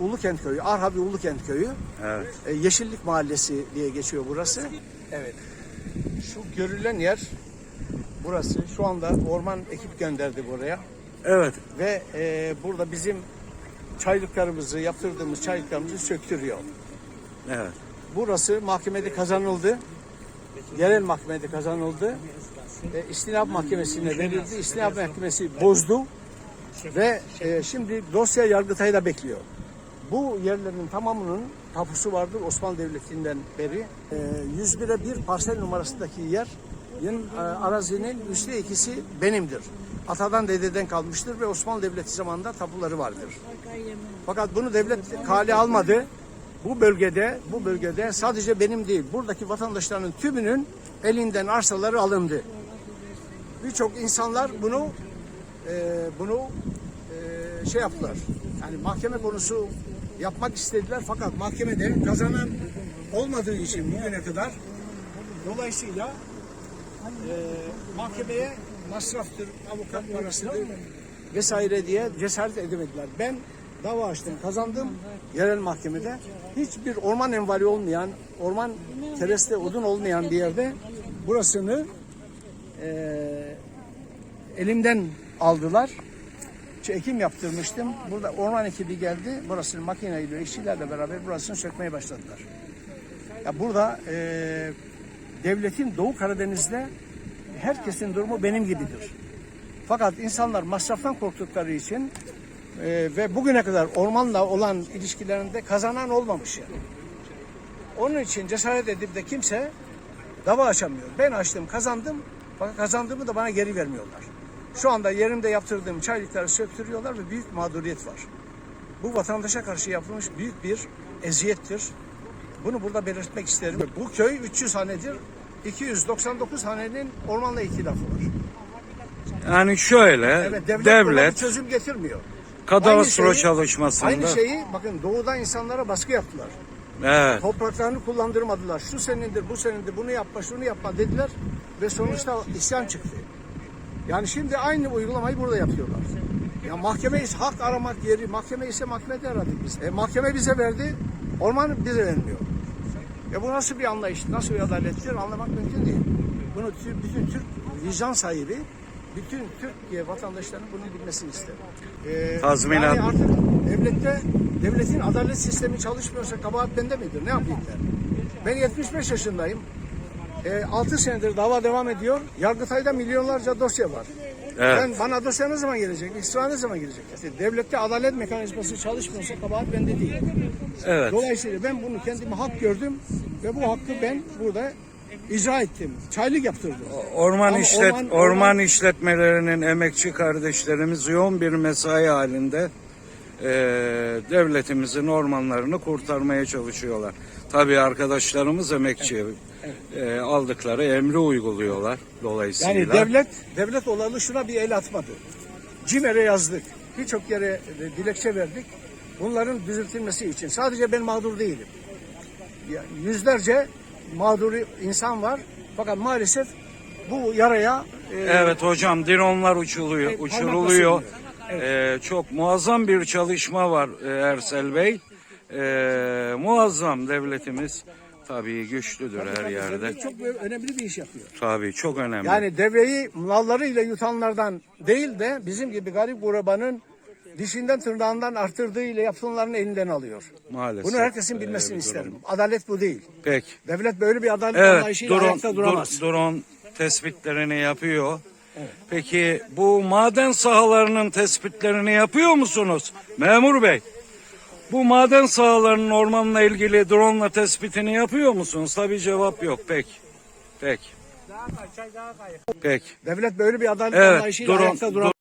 Ulukent Köyü, Arhavi Ulukent Köyü. Evet. E, Yeşillik Mahallesi diye geçiyor burası. Evet. Şu görülen yer burası. Şu anda orman ekip gönderdi buraya. Evet. Ve e, burada bizim çaylıklarımızı, yaptırdığımız çaylıklarımızı söktürüyor. Evet. Burası mahkemede kazanıldı. Yerel mahkemede kazanıldı. E, İstinaf Mahkemesi'ne verildi. İstinaf Mahkemesi bozdu. Ve e, şimdi dosya Yargıtay'da bekliyor. Bu yerlerin tamamının tapusu vardır Osmanlı Devleti'nden beri. E, 101'e 1 parsel numarasındaki yer e, arazinin üçte ikisi benimdir. Atadan dededen kalmıştır ve Osmanlı Devleti zamanında tapuları vardır. Fakat bunu devlet kale almadı. Bu bölgede, bu bölgede sadece benim değil, buradaki vatandaşların tümünün elinden arsaları alındı. Birçok insanlar bunu e, bunu e, şey yaptılar. Yani mahkeme konusu yapmak istediler fakat mahkemede kazanan olmadığı için bugüne kadar dolayısıyla e, mahkemeye masraftır, avukat parasıdır vesaire diye cesaret edemediler. Ben dava açtım, kazandım yerel mahkemede. Hiçbir orman envali olmayan, orman kereste odun olmayan bir yerde burasını e, elimden aldılar. Ekim yaptırmıştım. Burada orman ekibi geldi. Burasını makineyle, işçilerle beraber burasını sökmeye başladılar. Ya burada e, devletin Doğu Karadeniz'de herkesin durumu benim gibidir. Fakat insanlar masraftan korktukları için e, ve bugüne kadar ormanla olan ilişkilerinde kazanan olmamış yani. Onun için cesaret edip de kimse dava açamıyor. Ben açtım, kazandım. Fakat kazandığımı da bana geri vermiyorlar. Şu anda yerimde yaptırdığım çaylıkları söktürüyorlar ve büyük mağduriyet var. Bu vatandaşa karşı yapılmış büyük bir eziyettir. Bunu burada belirtmek isterim. Bu köy 300 hanedir. 299 hanenin ormanla ihtilafı var. Yani şöyle Evet, devlet, devlet çözüm getirmiyor. kadastro Aynı şeyi- çalışmasında Aynı şeyi bakın doğuda insanlara baskı yaptılar. evet Topraklarını kullandırmadılar. Şu senindir, bu senindir, bunu yapma, şunu yapma dediler ve sonuçta isyan çıktı. Yani şimdi aynı uygulamayı burada yapıyorlar. Ya mahkemeyiz, hak aramak yeri, mahkeme ise mahkemede aradık biz. E, mahkeme bize verdi, orman bize vermiyor. Ya bu nasıl bir anlayış, nasıl bir adalettir anlamak mümkün değil. Bunu tü- bütün Türk vicdan sahibi, bütün Türkiye vatandaşlarının bunu bilmesini isterim. Ee, Tazminat. Yani artık devlette, devletin adalet sistemi çalışmıyorsa kabahat bende midir? Ne yapayım ben? Ben 75 yaşındayım. 6 senedir dava devam ediyor. Yargıtay'da milyonlarca dosya var. Evet. Ben bana dosya ne zaman gelecek? İsra ne zaman gelecek? İşte devlette adalet mekanizması çalışmıyorsa kabahat bende değil. evet Dolayısıyla ben bunu kendime hak gördüm ve bu hakkı ben burada icra ettim. Çaylık yaptırdım. orman Ama işlet orman, orman- işletmelerinin emekçi kardeşlerimiz yoğun bir mesai halinde e, devletimizin ormanlarını kurtarmaya çalışıyorlar. Tabii arkadaşlarımız emekçi e, aldıkları emri uyguluyorlar dolayısıyla. Yani devlet devlet olalı şuna bir el atmadı. CİMER'e yazdık. Birçok yere e, dilekçe verdik. Bunların düzeltilmesi için. Sadece ben mağdur değilim. Yüzlerce mağdur insan var. Fakat maalesef bu yaraya e, Evet hocam dronlar uçuluyor, Evet, uçuruluyor. Ee, çok muazzam bir çalışma var e, Ersel Bey. Ee, muazzam devletimiz tabii güçlüdür her yerde. çok önemli bir iş yapıyor. Tabii çok önemli. Yani deveyi mallarıyla yutanlardan değil de bizim gibi garip gurabanın dişinden tırnağından arttırdığıyla yaptıklarını elinden alıyor. Maalesef. Bunu herkesin öyle bilmesini durum. isterim. Adalet bu değil. Peki. Devlet böyle bir adalet Evet, anlayışıyla drone, ayakta duramaz. dur- drone tespitlerini yapıyor. Peki bu maden sahalarının tespitlerini yapıyor musunuz? Memur Bey. Bu maden sahalarının ormanla ilgili drone tespitini yapıyor musunuz? Tabii cevap yok. Peki. Peki. Peki. Devlet böyle bir adalet Evet, anlayışıyla drone, ayakta duramaz.